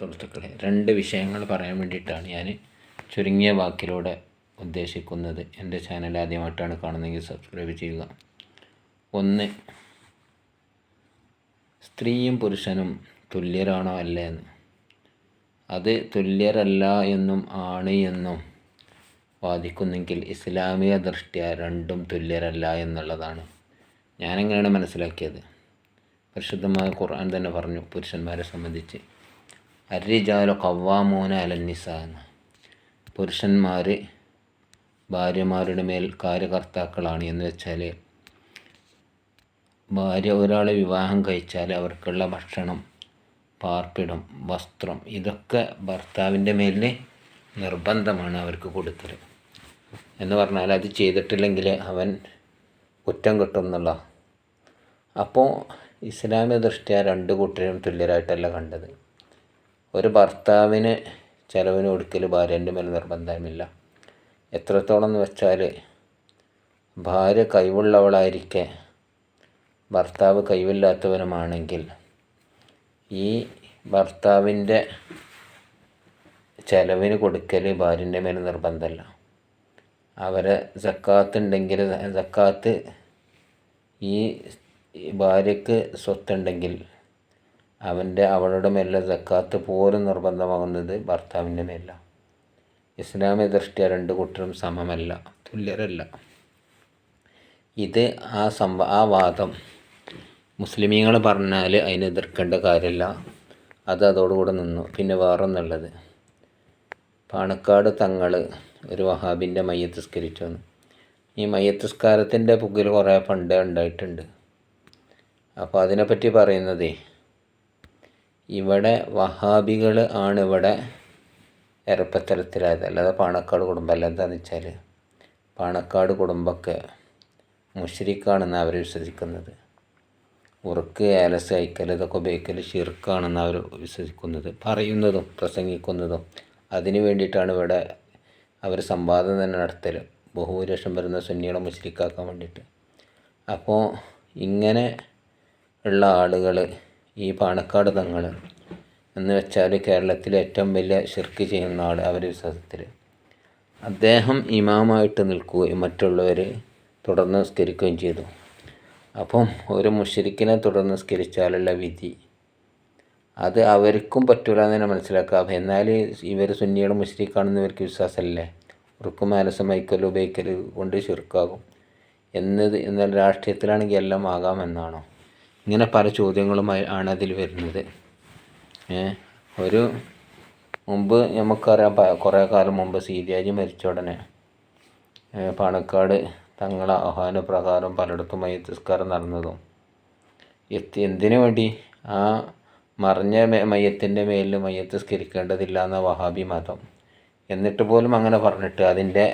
സുഹൃത്തുക്കളെ രണ്ട് വിഷയങ്ങൾ പറയാൻ വേണ്ടിയിട്ടാണ് ഞാൻ ചുരുങ്ങിയ വാക്കിലൂടെ ഉദ്ദേശിക്കുന്നത്. എന്റെ ചാനൽ ആദ്യമായിട്ടാണ് കാണുന്നതെങ്കിൽ സബ്സ്ക്രൈബ് ചെയ്യുക. ഒന്ന് സ്ത്രീയും പുരുഷനും തുല്യരാണോ അല്ലേ എന്ന്. അത് തുല്യരല്ല എന്നും ആണ് എന്നും വാദിക്കുന്നെങ്കിൽ ഇസ്ലാമിക ദൃഷ്ട്യ രണ്ടും തുല്യരല്ല എന്നുള്ളതാണ് ഞാനെങ്ങനെയാണ് മനസ്സിലാക്കിയത്. പരിശുദ്ധമായ ഖുർആൻ തന്നെ പറഞ്ഞു പുരുഷന്മാരെ സംബന്ധിച്ച്. അരിജാലു കവ്വാമൂന അലന്നിസ എന്ന് പുരുഷന്മാർ ഭാര്യമാരുടെ മേൽ കാര്യകർത്താക്കളാണ് എന്ന് വെച്ചാൽ ഭാര്യ ഒരാളെ വിവാഹം കഴിച്ചാൽ അവർക്കുള്ള ഭക്ഷണം പാർപ്പിടം വസ്ത്രം ഇതൊക്കെ ഭർത്താവിന്റെ മേലിൽ നിർബന്ധമാണ് അവർക്ക് കൊടുക്കൽ എന്ന് പറഞ്ഞാൽ അത് ചെയ്തിട്ടില്ലെങ്കിൽ അവൻ കുറ്റം കിട്ടും എന്നുള്ള. അപ്പോൾ ഇസ്ലാമിക ദൃഷ്ടിയ രണ്ട് കൂട്ടരും തുല്യരായിട്ടല്ല കണ്ടത്. ഒരു ഭർത്താവിന് ചിലവിന് കൊടുക്കൽ ഭാര്യന്റെ മേൽ നിർബന്ധമില്ല. എത്രത്തോളം എന്ന് വെച്ചാൽ ഭാര്യ കഴിവുള്ളവളായിരിക്കെ ഭർത്താവ് കഴിവില്ലാത്തവനുമാണെങ്കിൽ ഈ ഭർത്താവിന്റെ ചിലവിന് കൊടുക്കൽ ഭാര്യന്റെ മേൽ നിർബന്ധമല്ല അവരെ സക്കാത്ത് ഉണ്ടെങ്കിൽ സക്കാത്ത് ഈ ഭാര്യയ്ക്ക് സ്വത്തുണ്ടെങ്കിൽ അവന്റെ അവളുടെ മേലെ സക്കാത്ത് പോലും നിർബന്ധമാകുന്നത് ഭർത്താവിന്റെ മേലാണ് ഇസ്ലാമിക ദൃഷ്ടിയ രണ്ട് കൂട്ടരും സമമല്ല തുല്യരല്ല. ഇത് ആ സംഭ ആ വാദം മുസ്ലിമീങ്ങൾ പറഞ്ഞാൽ അതിനെ എതിർക്കേണ്ട കാര്യമില്ല. അത് അതോടുകൂടെ നിന്നു. പിന്നെ വേറൊന്നുള്ളത്. പാണക്കാട് തങ്ങൾ ഒരു വഹാബിന്റെ മയ്യത്തിസ്കരിച്ചു വന്നു ഈ മയ്യത്തിസ്കാരത്തിന്റെ പുകിൽ കുറേ പണ്ട് ഉണ്ടായിട്ടുണ്ട്. അപ്പോൾ അതിനെപ്പറ്റി പറയുന്നതേ ഇവിടെ വഹാബികൾ ആണ് ഇവിടെ എറുപ്പത്തരത്തിലായത് അല്ലാതെ പാണക്കാട് കുടുംബം അല്ല. എന്താണെന്ന് വെച്ചാൽ പാണക്കാട് കുടുംബമൊക്കെ മുഷരിക്കാണെന്ന് അവർ വിശ്വസിക്കുന്നത്. ഉറുക്ക് ഏലസ് അയക്കൽ ഇതൊക്കെ ഉപയോഗിക്കൽ ഷിർക്കാണെന്ന് അവർ വിശ്വസിക്കുന്നത്. പറയുന്നതും പ്രസംഗിക്കുന്നതും അതിന് വേണ്ടിയിട്ടാണ് ഇവിടെ അവർ സംവാദം തന്നെ നടത്തൽ ബഹുഭൂരിപക്ഷം വരുന്ന സുന്നികളെ മുസ്ലിക്കാക്കാൻ വേണ്ടിയിട്ട്. അപ്പോൾ ഇങ്ങനെ ഉള്ള ആളുകൾ ഈ പാണക്കാട് തങ്ങൾ എന്ന് വെച്ചാൽ കേരളത്തിലെ ഏറ്റവും വലിയ ഷിർക്ക് ചെയ്യുന്ന ആൾ അവരുടെ വിശ്വാസത്തിൽ അദ്ദേഹം ഇമാമായിട്ട് നിൽക്കുകയും മറ്റുള്ളവർ തുടർന്ന് നിസ്കരിക്കുകയും ചെയ്തു. അപ്പം ഒരു മുഷരിക്കിനെ തുടർന്ന് നിസ്കരിച്ചാലുള്ള വിധി. അത് അവർക്കും പറ്റൂല എന്ന് തന്നെ മനസ്സിലാക്കാം എന്നാൽ ഇവർ സുന്നികൾ മുഷരിക്കാണെന്ന് ഇവർക്ക് വിശ്വാസമല്ലേ? ഉറുക്കും ആലസം മൈക്കൽ ഉപയോഗിക്കൽ കൊണ്ട് ചുരുക്കാകും എന്നത് എന്നാൽ രാഷ്ട്രീയത്തിലാണെങ്കിൽ എല്ലാം ആകാമെന്നാണോ? ഇങ്ങനെ പല ചോദ്യങ്ങളുമായി ആണ് അതിൽ വരുന്നത്. ഒരു മുമ്പ് നമുക്കറിയാം കുറേ കാലം മുമ്പ് സീതിയാജി മരിച്ച ഉടനെ പാണക്കാട് തങ്ങളെ ആഹ്വാനപ്രകാരം പലയിടത്തും മയ്യത്തിസ്കാരം നടന്നതും. എത്തി എന്തിനു വേണ്ടി? ആ മറിഞ്ഞ മയ്യത്തിന്റെ മേലിൽ മയ്യത്തിസ്കരിക്കേണ്ടതില്ല എന്ന വഹാബി മതം. എന്നിട്ട് പോലും അങ്ങനെ പറഞ്ഞിട്ട് അതിന്റെ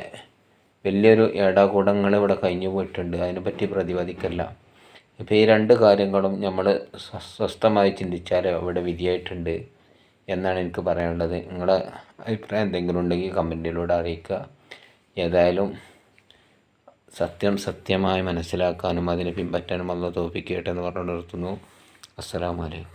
വലിയൊരു ഏടാകൂടങ്ങൾ ഇവിടെ കഴിഞ്ഞു പോയിട്ടുണ്ട്. അതിനെപ്പറ്റി പ്രതിപാദിക്കല്ല. ഇപ്പോൾ ഈ രണ്ട് കാര്യങ്ങളും നമ്മൾ സ്വസ്ഥമായി ചിന്തിച്ചാൽ അവിടെ വിധിയായിട്ടുണ്ട് എന്നാണ് എനിക്ക് പറയാനുള്ളത്. നിങ്ങളെ അഭിപ്രായം എന്തെങ്കിലും ഉണ്ടെങ്കിൽ കമന്റിലൂടെ അറിയിക്കുക. ഏതായാലും സത്യം സത്യമായി മനസ്സിലാക്കാനും അതിനെ പിൻപറ്റാനും അല്ല തോപ്പിക്കട്ടെ എന്ന് പറഞ്ഞു നിർത്തുന്നു. അസ്സലാമലൈക്കും